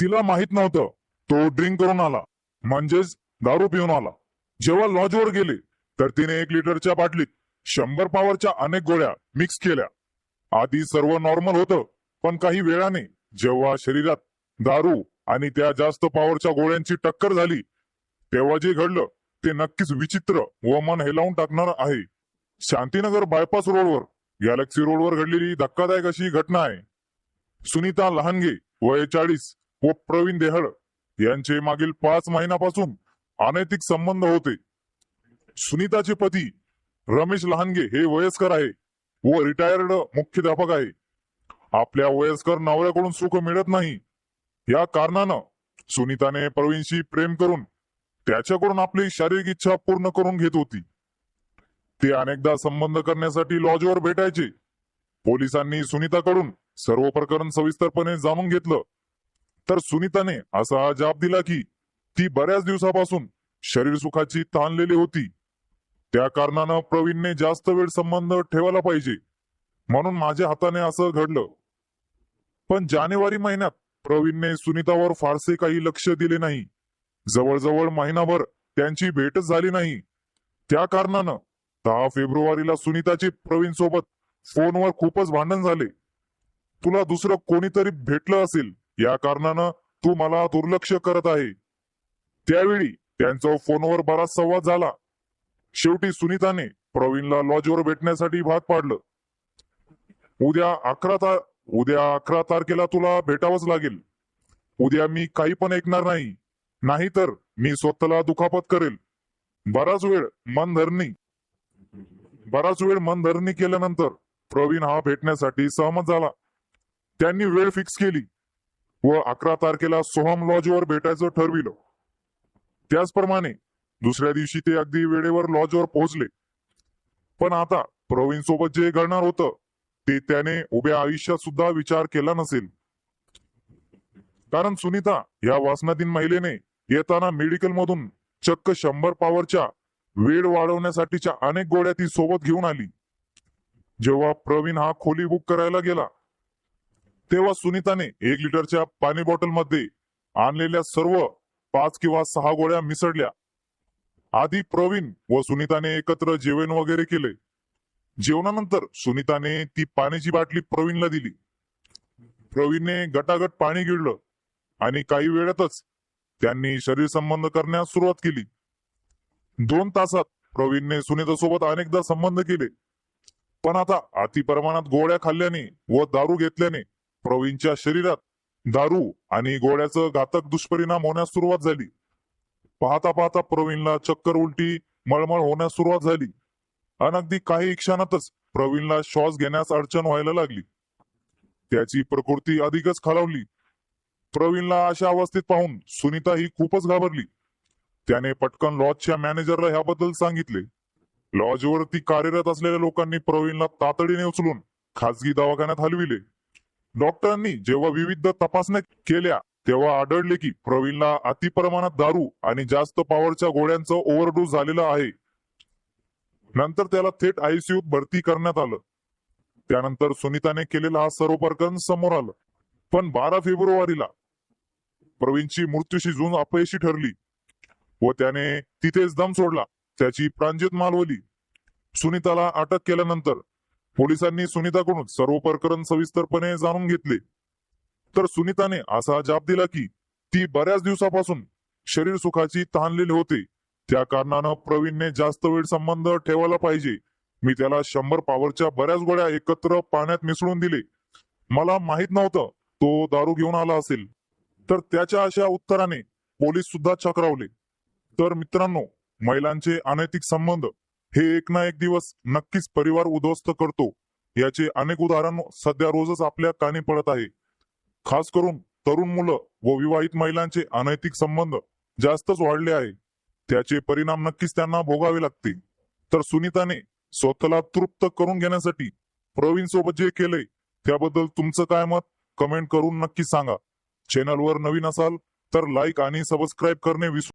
तिला माहीत नव्हतं. तो ड्रिंक करून आला. म्हणजेच दारू पिऊन आला. जेव्हा लॉजवर गेले तर तिने एक लिटरच्या बाटलीत शंभर पॉवरच्या अनेक गोळ्या मिक्स केल्या. आधी सर्व नॉर्मल होतं पण काही वेळाने जेव्हा शरीरात दारू आणि त्या जास्त पॉवरच्या गोळ्यांची टक्कर झाली तेव्हा जे घडलं ते नक्कीच विचित्र व मन हेलावून टाकणार आहे. शांतीनगर बायपास रोडवर गॅलेक्सी रोडवर घडलेली धक्कादायक अशी घटना आहे. सुनीता लहानगे वय चाळीस व प्रवीण देहळ यांचे मागील पाच महिन्यापासून अनैतिक संबंध होते. सुनीताचे पती रमेश लहानगे हे वयस्कर आहे व रिटायर्ड मुख्याध्यापक आहे. आपल्या वयस्कर नवऱ्याकडून सुख मिळत नाही. या कारणानं सुनीताने प्रवीणशी प्रेम करून त्याच्याकडून आपली शारीरिक इच्छा पूर्ण करून घेत होती. ते अनेकदा संबंध करण्यासाठी लॉजवर भेटायचे. पोलिसांनी सुनीताकडून सर्व प्रकरण सविस्तरपणे जाणून घेतलं. तर सुनीताने असा जाब दिला की ती बऱ्याच दिवसापासून शरीर सुखाची ताणलेली होती. त्या कारणानं प्रवीणने जास्त वेळ संबंध ठेवायला पाहिजे. म्हणून माझ्या हाताने असं घडलं. पण जानेवारी महिन्यात प्रवीणने सुनीतावर फारसे काही लक्ष दिले नाही. जवळजवळ महिनाभर त्यांची भेटच झाली नाही. त्या कारणानं दहा फेब्रुवारीला सुनीताचे प्रवीण सोबत फोनवर खूपच भांडण झाले. तुला दुसरं कोणीतरी भेटलं असेल. या कारणानं तू मला दुर्लक्ष करत आहे. त्यावेळी त्यांचा फोनवर बराच संवाद झाला. शेवटी सुनीताने प्रवीणला लॉजवर भेटण्यासाठी भाग पाडलं. उद्या अकरा तार उद्या अकरा तारखेला तुला भेटावंच लागेल. उद्या मी काही पण ऐकणार नाही. नाहीतर मी स्वतःला दुखापत करेल. बराच वेळ मनधरणी बराच वेळ मनधरणी केल्यानंतर प्रवीण हा भेटण्यासाठी सहमत झाला. त्यांनी वेळ फिक्स केली. व अकरा तारखेला सोहम लॉजवर भेटायचं ठरविलं. त्याचप्रमाणे दुसऱ्या दिवशी ते अगदी वेळेवर लॉजवर पोहोचले. पण आता प्रवीण सोबत जे घडणार होतं ते त्याने उभ्या आयुष्यात सुद्धा विचार केला नसेल. कारण सुनीता या वासनाधीन महिलेने येताना मेडिकल मधून चक्क शंभर पॉवरच्या वेळ वाढवण्यासाठीच्या अनेक गोळ्या ती सोबत घेऊन आली. जेव्हा प्रवीण हा खोली बुक करायला गेला तेव्हा सुनीताने एक लिटरच्या पाणी बॉटलमध्ये आणलेल्या सर्व पाच किंवा सहा गोळ्या मिसळल्या. आधी प्रवीण व सुनीताने एकत्र जेवण वगैरे केले. जेवणानंतर सुनीताने ती पाण्याची बाटली प्रवीणला दिली. प्रवीणने गटागट पाणी गिळलं आणि काही वेळातच त्यांनी शरीर संबंध करण्यास सुरुवात केली. दोन तासात प्रवीणने सुनीता सोबत अनेकदा संबंध केले. पण आता अति प्रमाणात गोळ्या खाल्ल्याने व दारू घेतल्याने प्रवीणच्या शरीरात दारू आणि गोळ्याचं घातक दुष्परिणाम होण्यास सुरुवात झाली. पाहता पाहता प्रवीणला चक्कर उलटी मळमळ होण्यास सुरुवात झाली. आणि अगदी काही क्षणातच प्रवीणला श्वास घेण्यास अडचण व्हायला लागली. त्याची प्रकृती अधिकच खालावली. प्रवीणला अशा अवस्थेत पाहून सुनीता ही खूपच घाबरली. त्याने पटकन लॉजच्या मॅनेजरला ह्याबद्दल सांगितले. लॉजवरती कार्यरत असलेल्या लोकांनी प्रवीणला तातडीने उचलून खासगी दवाखान्यात हलविले. डॉक्टरांनी जेव्हा विविध तपासण्या केल्या तेव्हा आढळले की प्रवीणला अतिप्रमाणात दारू आणि जास्त पॉवरच्या गोळ्यांचं ओव्हरडोस झालेला आहे. नंतर त्याला थेट आयसीयूत भरती करण्यात आलं. त्यानंतर सुनीताने केलेला हा सर्व प्रकरण समोर आलं. पण बारा फेब्रुवारीला प्रवीणची मृत्यूशी झुंज अपयशी ठरली व त्याने तिथेच दम सोडला. त्याची प्रांजित मालवली सुनीताला अटक केल्यानंतर पोलिसांनी सुनीताकडून सर्व प्रकरण सविस्तरपणे जाणून घेतले. तर सुनीताने असा जाब दिला की ती बऱ्याच दिवसापासून शरीर सुखाची ताणलेली होते. त्या कारणानं प्रवीणने जास्त वेळ संबंध ठेवायला पाहिजे. मी त्याला शंभर पॉवरच्या बऱ्याच गोळ्या एकत्र पाण्यात मिसळून दिले. मला माहीत नव्हतं तो दारू घेऊन आला असेल. तर त्याच्या अशा उत्तराने पोलीस सुद्धा चक्रावले. तर मित्रांनो महिलांचे अनैतिक संबंध हे एक ना एक दिवस नक्कीच परिवार उद्ध्वस्त करतो. याचे अनेक उदाहरण सध्या रोजच आपल्या कानी पडत आहे. खास करून तरुण मुलं व विवाहित महिलांचे अनैतिक संबंध जास्तच वाढले आहे. त्याचे परिणाम नक्कीच त्यांना भोगावे लागते. तर सुनीताने स्वतःला तृप्त करून घेण्यासाठी प्रवीण सोबत जे केले त्याबद्दल तुमचं काय मत? कमेंट करून नक्की सांगा. चॅनलवर नवीन असाल तर लाईक आणि सबस्क्राईब करणे विसरू